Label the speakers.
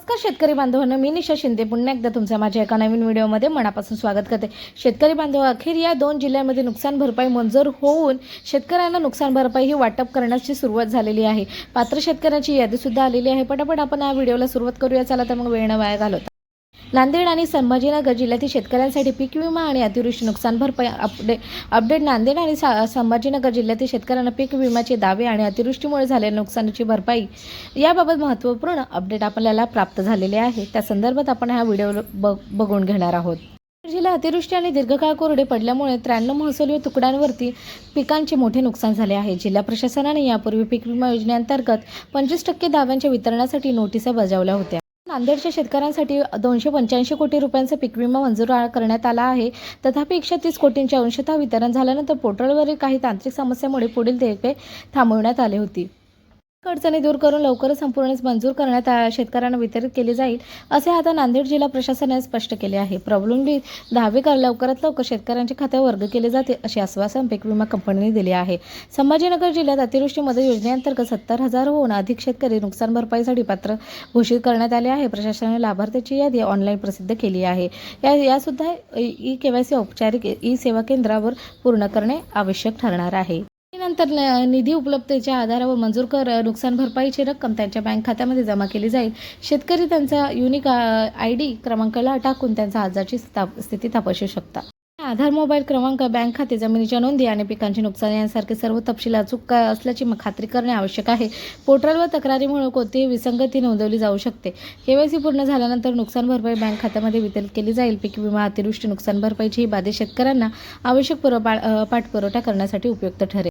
Speaker 1: नमस्कार शेतकरी बांधवांनो मी निशा शिंदे. पुन्हा एकदा तुमचा माझ्या एका नवीन व्हिडिओमध्ये मनापासून स्वागत करते. शेतकरी बांधव अखेर या दोन जिल्ह्यांमध्ये नुकसान भरपाई मंजूर होऊन शेतकऱ्यांना नुकसान भरपाई ही वाटप करण्याची सुरुवात झालेली आहे. पात्र शेतकऱ्यांची यादीसुद्धा आलेली आहे. पटापट आपण या व्हिडिओला सुरुवात करूया. चला तर मग वेळ न वाया घालवता. नांदेड आणि संभाजीनगर जिल्ह्यातील शेतकऱ्यांसाठी पीक विमा आणि अतिवृष्टी नुकसान भरपाई अपडे अपडेट नांदेड आणि सा संभाजीनगर जिल्ह्यातील शेतकऱ्यांना पीक विम्याचे दावे आणि अतिवृष्टीमुळे झालेल्या नुकसानीची भरपाई याबाबत महत्त्वपूर्ण अपडेट आपल्याला प्राप्त झालेले आहे. त्या संदर्भात आपण हा व्हिडिओ ब बघून घेणार आहोत. जिल्हा अतिवृष्टी आणि दीर्घकाळ कोरडे पडल्यामुळे त्र्याण्णव महसुली तुकड्यांवरती पिकांचे मोठे नुकसान झाले आहे. जिल्हा प्रशासनाने यापूर्वी पीक विमा योजनेअंतर्गत पंचवीस टक्के दाव्यांच्या वितरणासाठी नोटिसा बजावल्या होत्या. नांदेडच्या शेतकऱ्यांसाठी दोनशे पंच्याऐंशी कोटी रुपयांचा पीक विमा मंजूर करण्यात आला आहे. तथापि एकशे तीस कोटींचे अंशतः वितरण झाल्यानंतर पोर्टलवरील काही तांत्रिक समस्यामुळे पुढील देयके थांबवण्यात आली होती. अडचणी दूर करून लवकरच संपूर्ण मंजूर करण्यात आ- शेतकऱ्यांना वितरित केली जाईल असे आता नांदेड जिल्हा प्रशासनाने स्पष्ट केले आहे. प्रलंबित दहावीकर लवकरात लवकर शेतकऱ्यांच्या खात्यावर वर्ग केले जाते असे आश्वासन पीक विमा कंपनीने दिले आहे. संभाजीनगर जिल्ह्यात अतिवृष्टी मदत योजनेअंतर्गत सत्तर हजारहून अधिक शेतकरी नुकसान भरपाईसाठी पात्र घोषित करण्यात आले आहे. प्रशासनाने लाभार्थ्याची यादी ऑनलाईन प्रसिद्ध केली आहे. या यासुद्धा ई के वाय सी औपचारिक ई सेवा केंद्रावर पूर्ण करणे आवश्यक ठरणार आहे. त्यानंतर निधी उपलब्धतेच्या आधारावर मंजूर कर नुकसान भरपाईची रक्कम त्यांच्या बँक खात्यामध्ये जमा केली जाईल. शेतकरी त्यांचा युनिक आय डी क्रमांकाला टाकून त्यांचा आजाची स्थिती तपासू शकता. आधार मोबाईल क्रमांक बँक खाते जमिनीच्या नोंदी आणि पिकांचे नुकसान यांसारखे सर्व तपशील अचूक असल्याची खात्री करणे आवश्यक आहे. पोर्टलवर तक्रारीमुळे कोणतीही विसंगती नोंदवली जाऊ शकते. केवायसी पूर्ण झाल्यानंतर नुकसान भरपाई बँक खात्यामध्ये वितरित केली जाईल. पीक विमा अतिवृष्टी नुकसान भरपाईची ही बाधित शेतकऱ्यांना आवश्यक पुरवठा पाठपुरवठा करण्यासाठी उपयुक्त ठरेल.